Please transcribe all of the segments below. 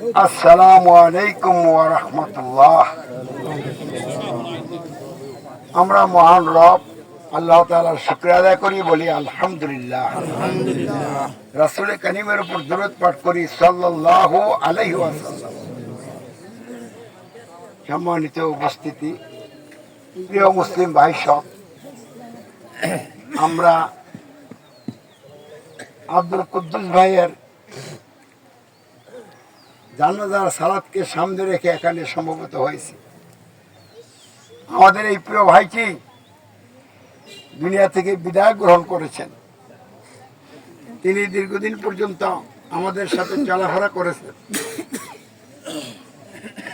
আসসালামু আলাইকুম ওয়া রাহমাতুল্লাহ আমরা মহান রব, আল্লাহ তাআলার শুকর আদায় করি, বলি আলহামদুলিল্লাহ। রাসূল করিমের উপর দরুদ পাঠ করি আলাইহি ওয়াসাল্লাম। সম্মানিত উপস্থিতি, প্রিয় মুসলিম ভাই সব, আমরা আব্দুল কুদ্দুস ভাইয়ের জানাজার সালাদকে সামনে রেখে এখানে সম্ভবত হয়েছে। আমাদের এই প্রিয় ভাইটি দুনিয়া থেকে বিদায় গ্রহণ করেছেন। তিনি দীর্ঘদিন পর্যন্ত আমাদের সাথে চলাফেরা করেছেন।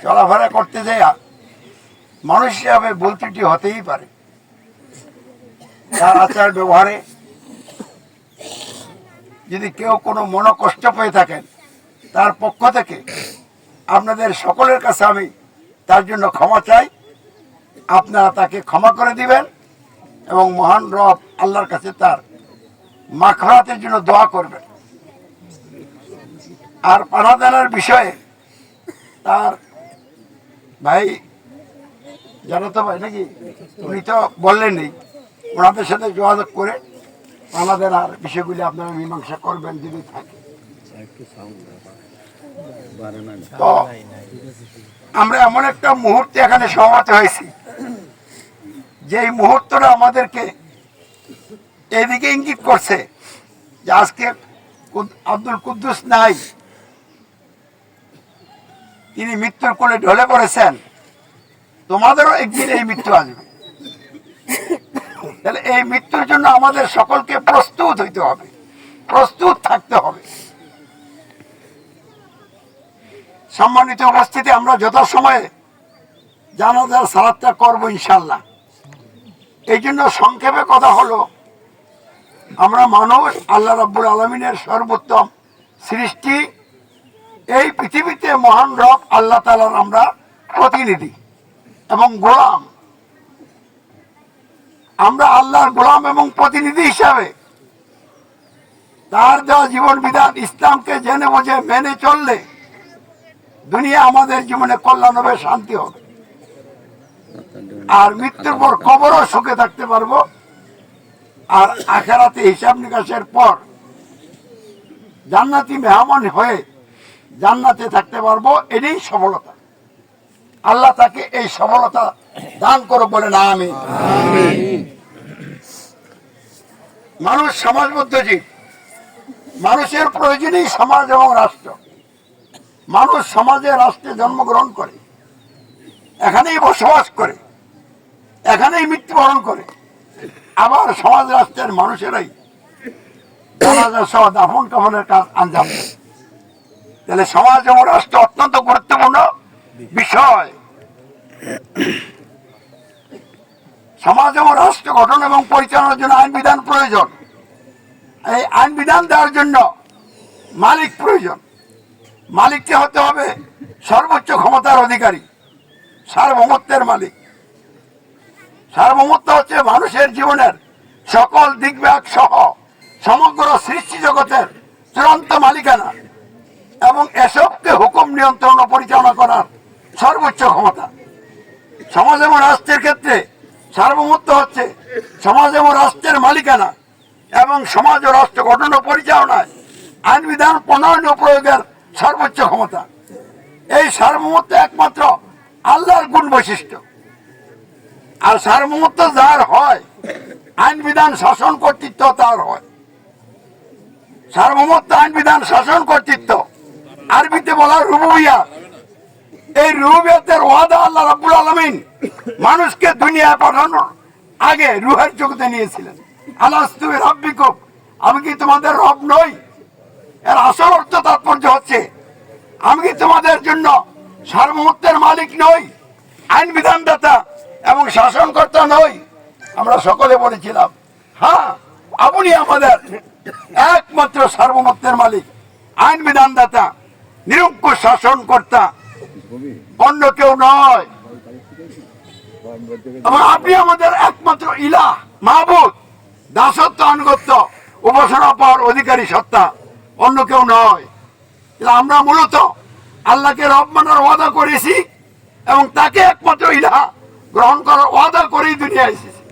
চলাফেরা করতে যাইয়া মানুষ হিসাবে ভুল ত্রুটি হতেই পারে। তার আচার ব্যবহারে যদি কেউ কোনো মনোকষ্ট পেয়ে থাকেন তার পক্ষ থেকে আপনাদের সকলের কাছে আমি তার জন্য ক্ষমা চাই। আপনারা তাকে ক্ষমা করে দিবেন এবং মহান রব আল্লাহর কাছে তার মাখরাতের জন্য দোয়া করবেন। আর পানাদানার বিষয়ে তার ভাই জানো তো ভাই নাকি? উনি তো বললেনই ওনাদের সাথে যোগাযোগ করে আর বিষয়গুলি আপনারা মীমাংসা করবেন, যদি থাকে। তো আমরা এমন একটা মুহূর্তে এখানে সমাবেত হয়েছি। যে এই মুহূর্তটা আমাদেরকে এদিকে ইঙ্গিত করছে যে আজকে আব্দুল কুদ্দুস নাই, তিনি মৃত্যুর কোলে ঢলে পড়েছেন, তোমাদেরও একদিন এই মৃত্যু আসবে। তাহলে এই মৃত্যুর জন্য আমাদের সকলকে প্রস্তুত হইতে হবে, প্রস্তুত থাকতে হবে। সম্মানিত উপস্থিতি, আমরা যথাসময়ে জানাজার সালাদটা করব ইনশাল্লাহ এই জন্য সংক্ষেপে কথা হলো, আমরা মানুষ, আল্লাহ রাব্বুল আলমিনের সর্বোত্তম সৃষ্টি। এই পৃথিবীতে মহান রব আল্লাহ তালার আমরা প্রতিনিধি এবং গোলাম। আমরা আল্লাহর গোলাম এবং প্রতিনিধি হিসাবে তার দেওয়া জীবন বিধান ইসলামকে জেনে বোঝে মেনে চললে দুনিয়া আমাদের জীবনে কল্যাণ হবে, শান্তি হবে। আর মৃত্যুর পর কবরও সুখে থাকতে পারব। আর আখেরাতে হিসাব নিকাশের পর জান্নাতি মেহমান হয়ে জান্নাতে থাকতে পারব, এটাই সফলতা। আল্লাহ তাকে এই সফলতা দান করো বলে না আমি মানুষ সমাজবদ্ধ জীব। মানুষের প্রয়োজনেই সমাজ এবং রাষ্ট্র। মানুষ সমাজে, রাষ্ট্রে জন্মগ্রহণ করে, এখানেই বসবাস করে, এখানেই মৃত্যুবরণ করে। আবার সমাজ, রাষ্ট্রের মানুষেরাই দাফন কাফনের কাজ আঞ্জাম তাহলে সমাজ এবং রাষ্ট্র অত্যন্ত গুরুত্বপূর্ণ বিষয়। সমাজ এবং রাষ্ট্র গঠন এবং পরিচালনার জন্য আইন বিধান প্রয়োজন। এই আইন বিধান দেওয়ার জন্য মালিক প্রয়োজন। মালিককে হতে হবে? সর্বোচ্চ ক্ষমতার অধিকারী। সার্বভৌমত্বের মালিক। সার্বভৌমত্ব হচ্ছে মানুষের জীবনের সকল দিকব্যাগ সহ সমগ্র সৃষ্টি জগতের চূড়ান্ত মালিকানা এবং এসবকে হুকুম নিয়ন্ত্রণ ও পরিচালনা করার সর্বোচ্চ ক্ষমতা। সমাজ এবং রাষ্ট্রের ক্ষেত্রে সার্বভৌমত্ব হচ্ছে সমাজ এবং রাষ্ট্রের মালিকানা এবং সমাজ ও রাষ্ট্র গঠন ও পরিচালনায় আইন বিধান প্রণয়ন ও প্রয়োগের সর্বোচ্চ ক্ষমতা। এই সার্বভৌমত্ব একমাত্র আল্লাহর গুণ বৈশিষ্ট্য আর সার্বভৌমত্ব যার হয়, আইন, বিধান, শাসন, কর্তৃত্ব তার হয়। সার্বভৌমত্ব, আইন, বিধান, শাসন, কর্তৃত্ব, আরবিতে বলা রুবুবিয়া। এই রুবিয়াতের ওয়াদা আল্লাহ রাব্বুল আলামিন মানুষকে দুনিয়ায় পাঠানোর আগে রুহের জগতে নিয়েছিলেন। আলাস্তু রাব্বিকুম আমি কি তোমাদের রব নই? এর আসল অর্থ তাৎপর্য হচ্ছে, আমি কি তোমাদের জন্য সার্বভৌমত্বের মালিক নই, আইন বিধানদাতা এবং শাসনকর্তা নই? আমরা সকলে বলেছিলাম হ্যাঁ আপনি আমাদের একমাত্র সার্বভৌমত্বের মালিক, আইন বিধানদাতা নিরঙ্কুশ শাসনকর্তা, অন্য কেউ নয়। এবং আপনি আমাদের একমাত্র ইলা মাহবুদ, দাসত্ব, আনুগত্য, উপাসনা পাওয়ার অধিকারী সত্তা। অন্য কেউ নয়। আমরা মূলত আল্লাহকে রব মানার ওয়াদা করেছি এবং তাকে একমাত্র ইলাহা গ্রহণ করার ওয়াদা করেই দুনিয়া এসেছি।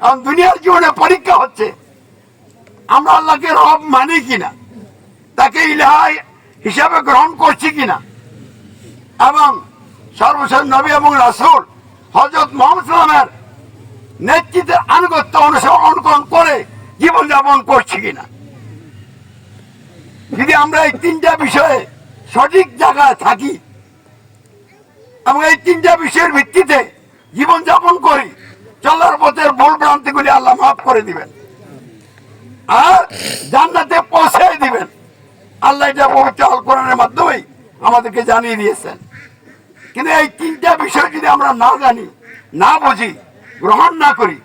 এবং দুনিয়ার জীবনে পরীক্ষা হচ্ছে, আমরা আল্লাহকে রব মানি কিনা, তাকে ইলাহা হিসাবে গ্রহণ করছি কিনা। এবং সর্বশেষ নবী এবং রাসুল হজরত মোহাম্মদ সালামের নেতৃত্বের আনুগত্য অনুসরণ করে জীবনযাপন করছি কিনা। যদি আমরা এই তিনটা বিষয়ে সঠিক জায়গায় থাকি এবং এই তিনটা বিষয়ের ভিত্তিতে জীবনযাপন করি, চলার পথের ভুল ভ্রান্তিগুলি আল্লাহ মাফ করে দিবেন। আর জান্নাতে পৌঁছে দিবেন। আল্লাহ এটা পবিত্র আল কোরআনের আমাদেরকে জানিয়ে দিয়েছেন। কিন্তু এই তিনটা বিষয় যদি আমরা না জানি, না বুঝি, গ্রহণ না করি,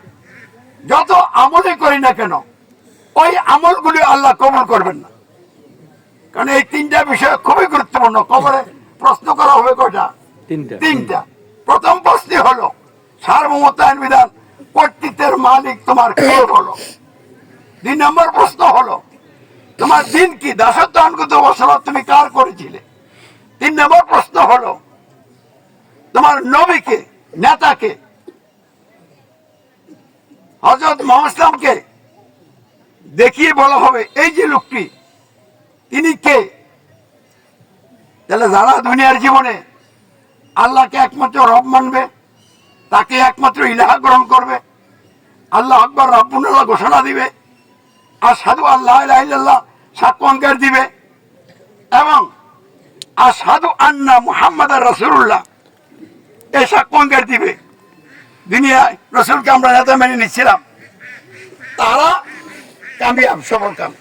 যত আমলই করি না কেন, ওই আমলগুলি আল্লাহ কবুল করবেন না। কারণ এই তিনটা বিষয় খুবই গুরুত্বপূর্ণ। কবরে প্রশ্ন করা হবে কয়টা? তিনটা। তিনটা। প্রথম প্রশ্ন হলো সার্বভৌমতায়ন বিধান কর্তৃত্বের মালিক তোমার কে বলো? দুই নম্বর প্রশ্ন হলো তোমার দিন কি? দাসত্ব আনগত তুমি কার করেছিলে? তিন নম্বর প্রশ্ন হলো তোমার নবীকে নেতাকে হজরত মোহাম্মদকে দেখিয়ে বলা হবে এই যে লোকটি তিনি কে? তাহলে যারা দুনিয়ার জীবনে আল্লাহকে একমাত্র রব মানবে, তাকে একমাত্র ইলাহা গ্রহণ করবে, আল্লাহ আকবর রব্বুল্লাহ ঘোষণা দিবে আর সাধু আল্লাহ ইলাহ সাক্ষ্য অঙ্কার দিবে, এবং আর সাধু আন্না মুহাম্মদ রসুল্লাহ এই সাক্ষ্য অঙ্কার দিবে। দুনিয়ায় রসুলকে আমরা নেতা মেনে নিচ্ছিলাম। তারা কামিয়াব সফল কাম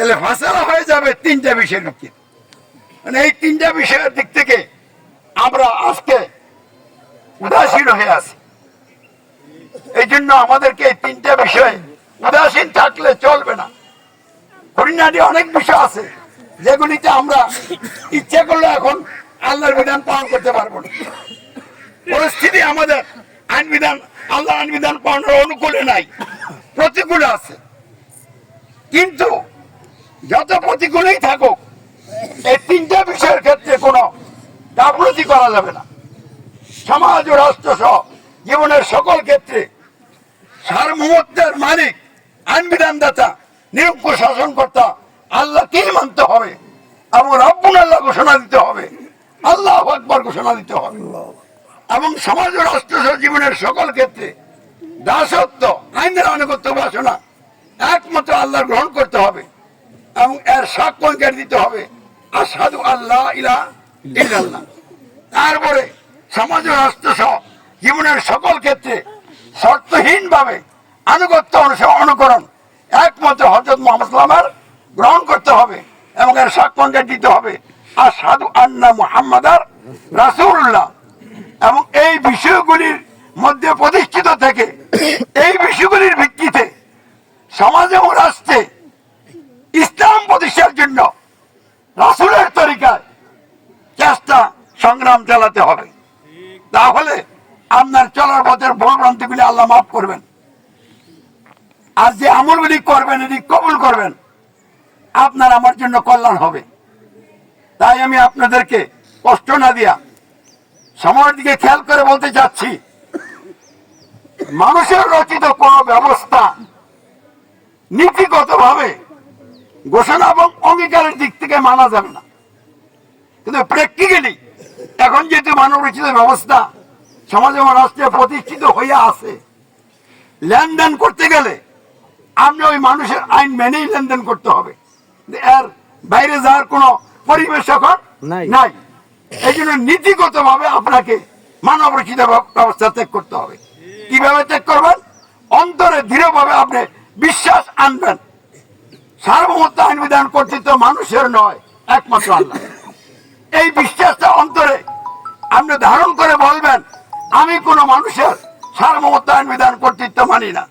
তাহলে ফাঁসালা হয়ে যাবে তিনটা বিষয়ের ভিত্তিতে মানে এই তিনটা বিষয়ের দিক থেকে আমরা আজকে উদাসীন হয়ে আছি। এই জন্য আমাদেরকে এই তিনটা বিষয়ে উদাসীন থাকলে চলবে না। হরিণাটি অনেক বিষয় আছে, যেগুলিতে আমরা ইচ্ছা করলে এখন আল্লাহর বিধান পালন করতে পারব না। পরিস্থিতি আমাদের আইন বিধান আল্লাহ আইন বিধান পালনের অনুকূলে নাই, প্রতিকূলে আছে। কিন্তু যত প্রতিকূলেই থাকুক। এই তিনটা বিষয়ের ক্ষেত্রে কোনো গাফলতি করা যাবে না। সমাজ ও রাষ্ট্র সহ জীবনের সকল ক্ষেত্রে সার্বভৌমত্বের মালিক, আইন বিধানদাতা নিরঙ্ক শাসনকর্তা আল্লাহকেই মানতে হবে এবং রব্বুল আল্লাহ ঘোষণা দিতে হবে। আল্লাহ আকবর ঘোষণা দিতে হবে। এবং সমাজ ও রাষ্ট্র সহ জীবনের সকল ক্ষেত্রে দাসত্ব, আইনের আনুগত্য বাসনা একমাত্র আল্লাহ গ্রহণ করতে হবে। এবং এর সাক্ষ্য অঙ্কের দিতে হবে। আসাদু আল্লাহ ইলা ইল্লাল্লাহ। তারপরে সমাজ রাষ্ট্র সহ জীবনের সকল ক্ষেত্রে শর্তহীন ভাবে আনুগত্য অনুসরণ অনুকরণ একমাত্র হজরত মোহাম্মদ গ্রহণ করতে হবে এবং এর সাক্ষ্য অঙ্কের দিতে হবে আর সাধু আন্না মুহাম্মাদার রাসূলুল্লাহ। এবং এই বিষয়গুলির মধ্যে প্রতিষ্ঠিত থেকে, এই বিষয়গুলির ভিত্তিতে সমাজ এবং রাষ্ট্রে সংগ্রাম চালাতে হবে। তাহলে আপনার চলার পথের ভুল ভ্রান্তিগুলি আল্লাহ মাফ করবেন। আর যে আমলগুলি করবেন, এটি কবুল করবেন। আপনার আমার জন্য কল্যাণ হবে। তাই আমি আপনাদেরকে কষ্ট না দিয়া সময়ের দিকে খেয়াল করে বলতে চাচ্ছি, মানুষের রচিত কোন ব্যবস্থা নীতিগত ভাবে ঘোষণা এবং অঙ্গীকারের দিক থেকে মানা যাবে না। কিন্তু প্র্যাকটিক্যালি এখন যেহেতু মানব রচিত ব্যবস্থা সমাজ এবং রাষ্ট্রে প্রতিষ্ঠিত হইয়া আছে লেনদেন করতে গেলে আপনি ওই মানুষের আইন মেনেই লেনদেন করতে হবে। এর বাইরে যাওয়ার কোনো পরিবেশ এখন নাই। এই জন্য নীতিগত ভাবে আপনাকে মানব রচিত ব্যবস্থা ত্যাগ করতে হবে। কীভাবে ত্যাগ করবেন? অন্তরে দৃঢ়ভাবে আপনি বিশ্বাস আনবেন। সার্বভৌমত্ব আইন বিধান কর্তৃত্ব মানুষের নয় একমাত্র আল্লাহ। এই অন্তরে আপনি ধারণ করে বলবেন, আমি কোন মানুষের সার্বভৌমত্ব আইন বিধান কর্তৃত্ব মানি না।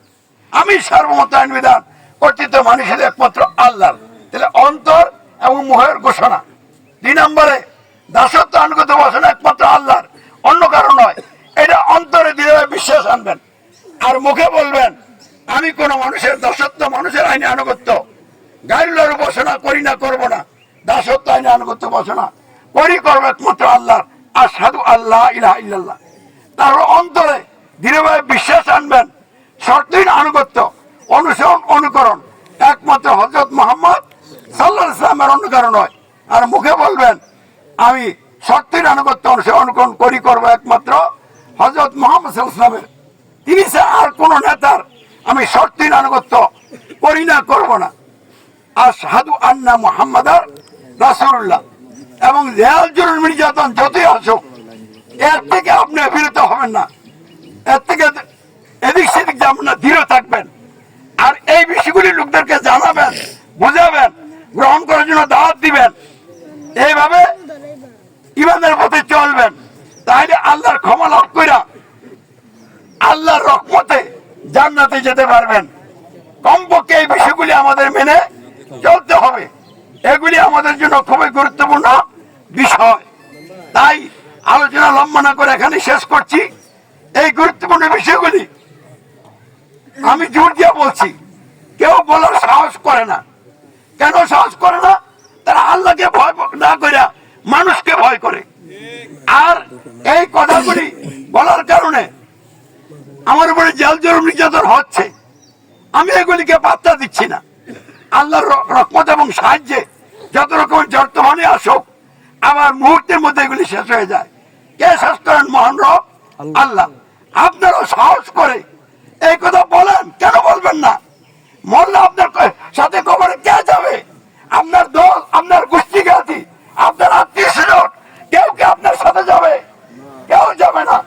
আমি সার্বভৌমত্ব আইন বিধান কর্তৃত্ব মানি শুধু একমাত্র আল্লাহ তাহলে অন্তর এবং মোহের ঘোষণা। দুই নম্বরে, দাসত্ব আনুগত ঘোষণা একমাত্র আল্লাহর, অন্য কারণ নয়, এটা অন্তরে দৃঢ় বিশ্বাস আনবেন। আর মুখে বলবেন, আমি কোন মানুষের দাসত্ব, মানুষের আইনে আনুগত্য গাইল্লার উপাসনা করি না, করব না। দাসত্ব, আইনে আনুগত্য বসে না করি, করবে একমাত্র আল্লাহ আর সাধু আল্লাহ ইলাহ ইল্লাল্লাহ। তার অন্তরে দৃঢ়ভাবে বিশ্বাস আনবেন, শর্তহীন আনুগত্য, অনুসরণ, অনুকরণ। একমাত্র হজরত মোহাম্মদ সাল্লাহ ইসলামের অনুকরণ হয়। আর মুখে বলবেন, আমি শর্তহীন আনুগত্য, অনুসরণ, অনুকরণ করি করব একমাত্র হজরত মোহাম্মদ ইসলামের তিনি আর কোন নেতার আমি শর্তহীন আনুগত্য করি না, করব না। আর সাধু আন্না মোহাম্মদার রাসুল্লাহ এবং রেয়াল জরুর নির্যাতন যতই আসুক, এর থেকে আপনি বিরত হবেন না। এর থেকে এদিক সেদিক যাবেন না দৃঢ় থাকবেন। আর এই বিষয়গুলি লোকদেরকে জানাবেন, বুঝাবেন, গ্রহণ করার জন্য দাওয়াত দিবেন। এইভাবে ইমানের পথে চলবেন। তাহলে আল্লাহর ক্ষমা লাভ কইরা আল্লাহর রকমতে জান্নাতে যেতে পারবেন। কমপক্ষে এই বিষয়গুলি আমাদের মেনে চলতে হবে। এগুলি আমাদের জন্য খুবই গুরুত্বপূর্ণ। বিষয়। তাই আলোচনা লম্বা না করে এখানে শেষ করছি। এই গুরুত্বপূর্ণ বিষয়গুলি আমি জোর দিয়ে বলছি। কেউ বলার সাহস করে না। কেন সাহস করে না? তারা আল্লাহকে ভয় না করে মানুষকে ভয় করে। আর এই কথাগুলি বলার কারণে আমার উপরে জেল জরুম নির্যাতন হচ্ছে। আমি এগুলিকে পাত্তা দিচ্ছি না। আল্লাহর র- রহমত এবং সাহায্যে যত রকমের বর্তমানে আসুক আমার মুহূর্তের মধ্যে এগুলি শেষ হয়ে যায়। কে শেষ করেন মহান রব? আল্লাহ। আপনারও সাহস করে এই কথা বলেন কেন বলবেন না? মরলে আপনার সাথে কবরে কে যাবে? আপনার দল আপনার গোষ্ঠী জ্ঞাতি আপনার আত্মীয় স্বজন কেউ কে আপনার সাথে যাবে? কেউ যাবে না।